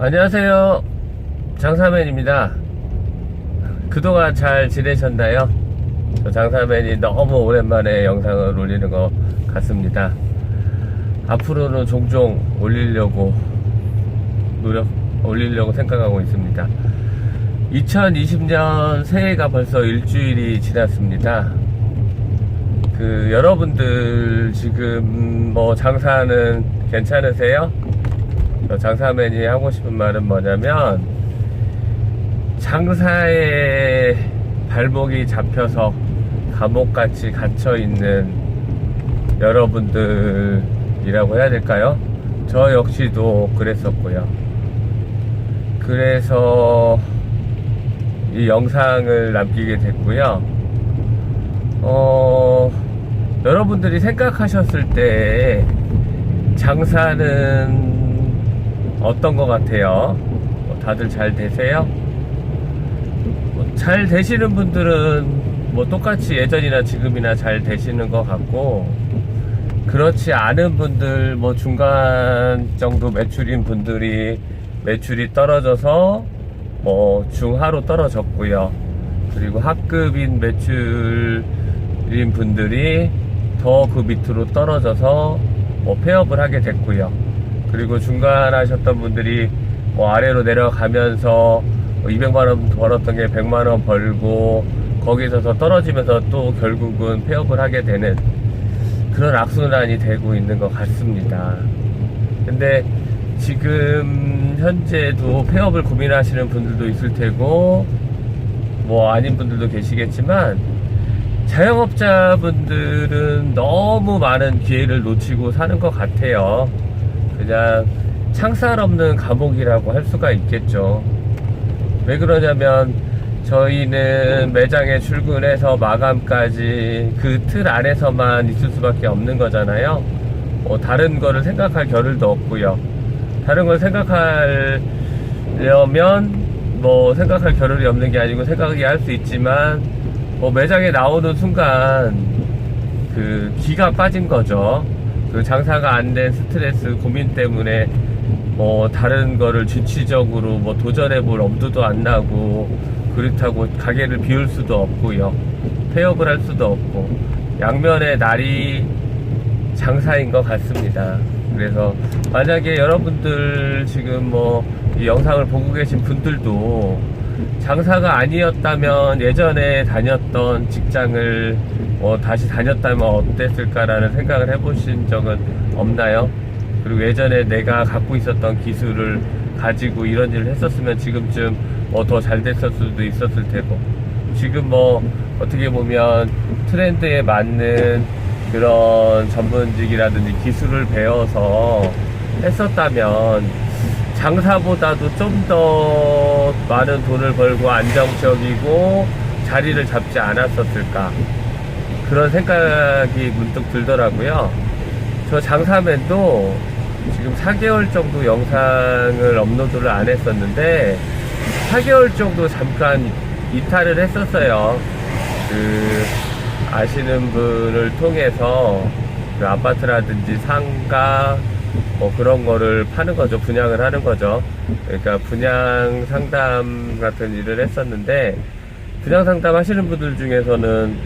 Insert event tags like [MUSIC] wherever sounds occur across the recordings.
안녕하세요. 장사맨입니다. 그동안 잘 지내셨나요? 저 장사맨이 너무 오랜만에 영상을 올리는 것 같습니다. 앞으로는 종종 올리려고 노력, 올리려고 생각하고 있습니다. 2020년 새해가 벌써 일주일이 지났습니다. 그, 여러분들 지금 뭐 장사는 괜찮으세요? 저 장사맨이 하고 싶은 말은 뭐냐면 장사에 발목이 잡혀서 감옥같이 갇혀 있는 여러분들이라고 해야 될까요? 저 역시도 그랬었고요. 그래서 이 영상을 남기게 됐고요. 어, 여러분들이 생각하셨을 때 장사는 어떤 것 같아요? 뭐 다들 잘 되세요? 뭐 잘 되시는 분들은 뭐 똑같이 예전이나 지금이나 잘 되시는 것 같고 그렇지 않은 분들 뭐 중간 정도 매출인 분들이 매출이 떨어져서 뭐 중하로 떨어졌고요. 그리고 하급인 매출인 분들이 더 그 밑으로 떨어져서 뭐 폐업을 하게 됐고요. 그리고 중간 하셨던 분들이 뭐 아래로 내려가면서 200만원 벌었던 게 100만원 벌고 거기서 더 떨어지면서 또 결국은 폐업을 하게 되는 그런 악순환이 되고 있는 것 같습니다. 근데 지금 현재도 폐업을 고민하시는 분들도 있을 테고 뭐 아닌 분들도 계시겠지만 자영업자분들은 너무 많은 기회를 놓치고 사는 것 같아요. 그냥 창살 없는 감옥이라고 할 수가 있겠죠. 왜 그러냐면 저희는 매장에 출근해서 마감까지 그 틀 안에서만 있을 수밖에 없는 거잖아요. 뭐 다른 거를 생각할 겨를도 없고요. 다른 걸 생각하려면 뭐 생각할 겨를이 없는 게 아니고 생각이 할 수 있지만 뭐 매장에 나오는 순간 그 기가 빠진 거죠. 그 장사가 안 된 스트레스 고민 때문에 뭐 다른 거를 주치적으로 뭐 도전해 볼 엄두도 안 나고 그렇다고 가게를 비울 수도 없고요. 폐업을 할 수도 없고 양면의 날이 장사인 것 같습니다. 그래서 만약에 여러분들 지금 뭐 이 영상을 보고 계신 분들도 장사가 아니었다면 예전에 다녔던 직장을 뭐 다시 다녔다면 어땠을까라는 생각을 해보신 적은 없나요? 그리고 예전에 내가 갖고 있었던 기술을 가지고 이런 일을 했었으면 지금쯤 뭐 더 잘 됐을 수도 있었을 테고 지금 뭐 어떻게 보면 트렌드에 맞는 그런 전문직이라든지 기술을 배워서 했었다면 장사보다도 좀 더 많은 돈을 벌고 안정적이고 자리를 잡지 않았었을까 그런 생각이 문득 들더라고요. 저 장사맨도 지금 4개월 정도 영상을 업로드를 안 했었는데 4개월 정도 잠깐 이탈을 했었어요. 그 아시는 분을 통해서 그 아파트라든지 상가 뭐 그런 거를 파는 거죠. 분양을 하는 거죠. 그러니까 분양 상담 같은 일을 했었는데 분양 상담 하시는 분들 중에서는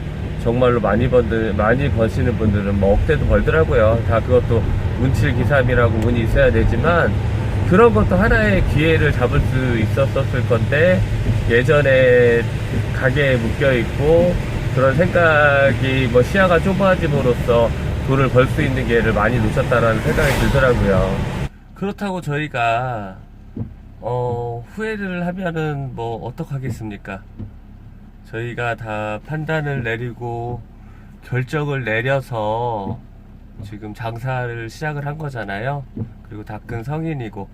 정말로 많이 번들 많이 버시는 분들은 뭐 억대도 벌더라고요. 다 그것도 운칠 기삼이라고 운이 있어야 되지만 그런 것도 하나의 기회를 잡을 수 있었었을 건데 예전에 가게에 묶여 있고 그런 생각이 뭐 시야가 좁아짐으로써 돈을 벌 수 있는 기회를 많이 놓쳤다라는 생각이 들더라고요. 그렇다고 저희가 어, 후회를 하면은 뭐 어떡하겠습니까? 저희가 다 판단을 내리고 결정을 내려서 지금 장사를 시작을 한 거잖아요. 그리고 다 큰 성인이고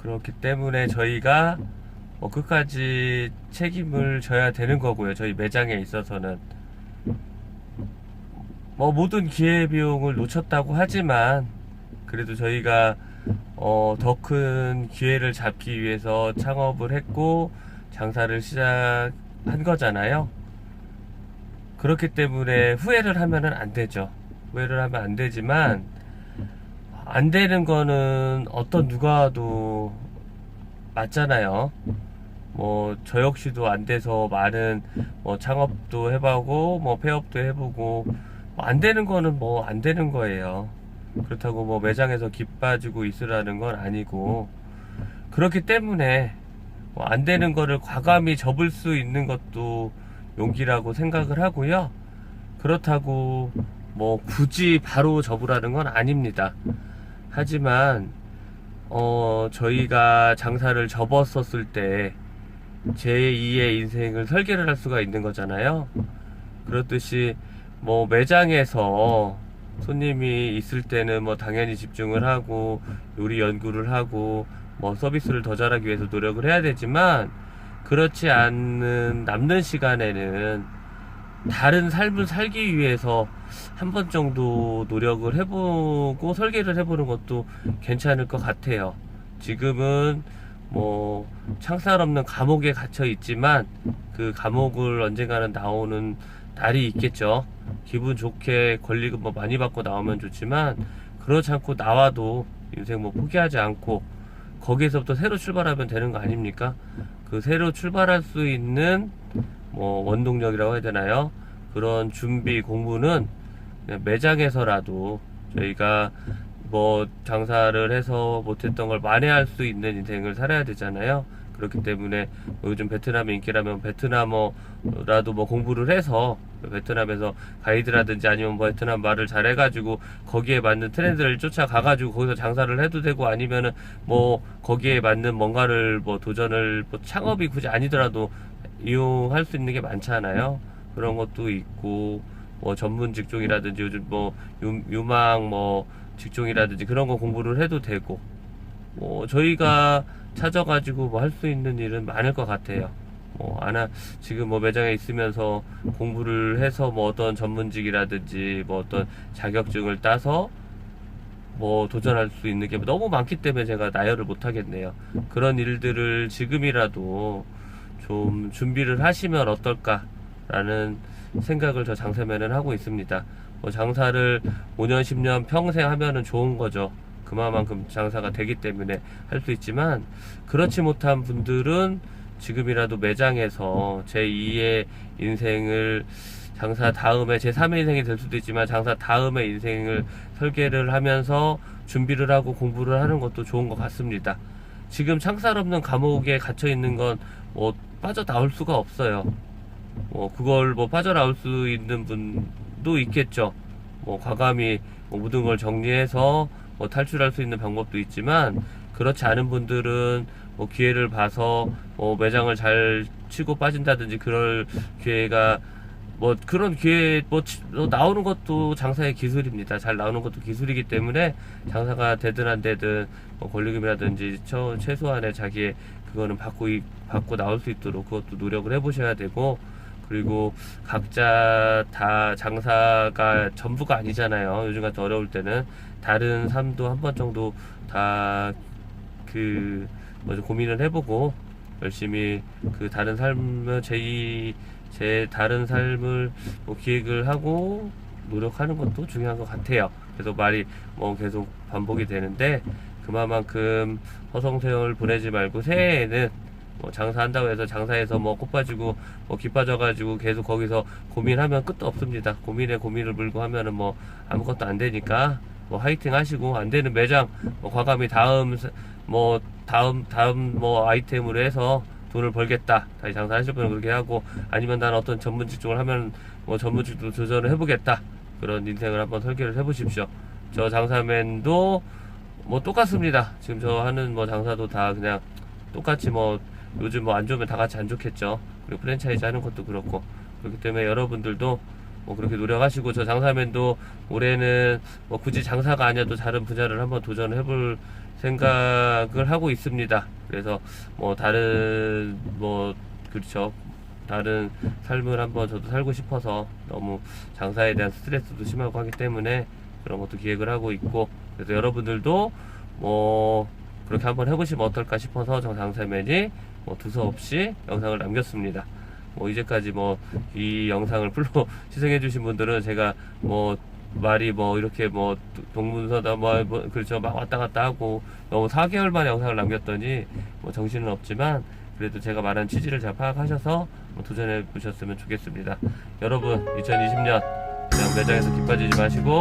그렇기 때문에 저희가 뭐 끝까지 책임을 져야 되는 거고요. 저희 매장에 있어서는 뭐 모든 기회 비용을 놓쳤다고 하지만 그래도 저희가 어, 더 큰 기회를 잡기 위해서 창업을 했고 장사를 시작한 거잖아요. 그렇기 때문에 후회를 하면은 안 되죠. 후회를 하면 안 되지만 안 되는 거는 어떤 누가도 맞잖아요. 뭐 저 역시도 안 돼서 많은 뭐 창업도 해보고 뭐 폐업도 해보고 뭐 안 되는 거는 뭐 안 되는 거예요. 그렇다고 뭐 매장에서 기 빠지고 있으라는 건 아니고 그렇기 때문에 뭐 안 되는 거를 과감히 접을 수 있는 것도 용기라고 생각을 하고요. 그렇다고 뭐 굳이 바로 접으라는 건 아닙니다. 하지만 어 저희가 장사를 접었었을 때 제2의 인생을 설계를 할 수가 있는 거잖아요. 그렇듯이 뭐 매장에서 손님이 있을 때는 뭐 당연히 집중을 하고 요리 연구를 하고 뭐 서비스를 더 잘하기 위해서 노력을 해야 되지만 그렇지 않는 남는 시간에는 다른 삶을 살기 위해서 한 번 정도 노력을 해보고 설계를 해보는 것도 괜찮을 것 같아요. 지금은 뭐 창살 없는 감옥에 갇혀 있지만 그 감옥을 언젠가는 나오는 날이 있겠죠. 기분 좋게 권리금 뭐 많이 받고 나오면 좋지만 그렇지 않고 나와도 인생 뭐 포기하지 않고 거기에서부터 새로 출발하면 되는 거 아닙니까? 그 새로 출발할 수 있는 뭐 원동력이라고 해야 되나요? 그런 준비 공부는 매장에서라도 저희가 뭐 장사를 해서 못했던 걸 만회할 수 있는 인생을 살아야 되잖아요. 그렇기 때문에 뭐 요즘 베트남의 인기라면 베트남어라도 뭐 공부를 해서 베트남에서 가이드라든지 아니면 뭐 베트남 말을 잘 해가지고 거기에 맞는 트렌드를 쫓아가가지고 거기서 장사를 해도 되고 아니면은 뭐 거기에 맞는 뭔가를 뭐 도전을 뭐 창업이 굳이 아니더라도 이용할 수 있는 게 많잖아요. 그런 것도 있고 뭐 전문 직종이라든지 요즘 뭐 유, 유망 뭐 직종이라든지 그런 거 공부를 해도 되고 뭐 저희가 찾아가지고 뭐 할 수 있는 일은 많을 것 같아요. 뭐 아나 지금 뭐 매장에 있으면서 공부를 해서 뭐 어떤 전문직이라든지 뭐 어떤 자격증을 따서 뭐 도전할 수 있는 게 너무 많기 때문에 제가 나열을 못 하겠네요. 그런 일들을 지금이라도 좀 준비를 하시면 어떨까라는 생각을 저 장사면은 하고 있습니다. 뭐 장사를 5년, 10년 평생 하면은 좋은 거죠. 그만큼 장사가 되기 때문에 할 수 있지만 그렇지 못한 분들은 지금이라도 매장에서 제 2의 인생을 장사 다음에 제 3의 인생이 될 수도 있지만 장사 다음의 인생을 설계를 하면서 준비를 하고 공부를 하는 것도 좋은 것 같습니다. 지금 창살 없는 감옥에 갇혀 있는 건 뭐 빠져나올 수가 없어요. 뭐 그걸 뭐 빠져나올 수 있는 분도 있겠죠. 뭐 과감히 뭐 모든 걸 정리해서 뭐 탈출할 수 있는 방법도 있지만 그렇지 않은 분들은 뭐 기회를 봐서 뭐 매장을 잘 치고 빠진다든지 그럴 기회가 뭐 그런 기회 뭐 치- 뭐 나오는 것도 장사의 기술입니다. 잘 나오는 것도 기술이기 때문에 장사가 되든 안 되든 뭐 권리금이라든지 처, 최소한의 자기의 그거는 받고 이- 받고 나올 수 있도록 그것도 노력을 해보셔야 되고 그리고 각자 다 장사가 전부가 아니잖아요. 요즘 같은 어려울 때는 다른 삶도 한 번 정도 다그 뭐죠 고민을 해보고 열심히 그 다른 삶을 제, 제 다른 삶을 뭐 기획을 하고 노력하는 것도 중요한 것 같아요. 그래서 말이 뭐 계속 반복이 되는데 그만큼 허송세월 보내지 말고 새해에는 뭐 장사한다고 해서 장사해서 뭐 꽃 빠지고 뭐 기 빠져가지고 계속 거기서 고민하면 끝도 없습니다. 고민에 고민을 물고 하면은 뭐 아무것도 안 되니까 뭐 화이팅 하시고 안 되는 매장 뭐 과감히 다음 세- 뭐 다음 다음 뭐 아이템으로 해서 돈을 벌겠다 다시 장사하실 분은 그렇게 하고 아니면 난 어떤 전문 직종을 하면 뭐 전문 직종 도전을 해보겠다 그런 인생을 한번 설계를 해보십시오. 저 장사맨도 뭐 똑같습니다. 지금 저 하는 뭐 장사도 다 그냥 똑같이 뭐 요즘 뭐 안 좋으면 다 같이 안 좋겠죠. 그리고 프랜차이즈 하는 것도 그렇고 그렇기 때문에 여러분들도 뭐 그렇게 노력하시고 저 장사맨도 올해는 뭐 굳이 장사가 아니어도 다른 분야를 한번 도전을 해볼 생각을 하고 있습니다. 그래서 뭐 다른 뭐 그렇죠. 다른 삶을 한번 저도 살고 싶어서 너무 장사에 대한 스트레스도 심하고 하기 때문에 그런 것도 기획을 하고 있고 그래서 여러분들도 뭐 그렇게 한번 해보시면 어떨까 싶어서 저 장사맨이 뭐 두서없이 영상을 남겼습니다. 뭐 이제까지 뭐 이 영상을 풀로 [LAUGHS] 시청해 주신 분들은 제가 뭐 말이 뭐 이렇게 뭐 동문서다 뭐, 뭐 그렇죠 막 왔다 갔다 하고 너무 4개월 만에 영상을 남겼더니 뭐 정신은 없지만 그래도 제가 말한 취지를 잘 파악하셔서 뭐 도전해 보셨으면 좋겠습니다. 여러분 2020년 그냥 매장에서 기 빠지지 마시고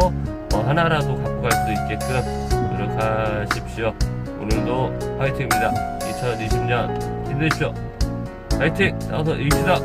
뭐 하나라도 갖고 갈 수 있게끔 노력하십시오. 오늘도 화이팅입니다. 2020년 힘내십시오. 화이팅! 싸워서 이깁시다.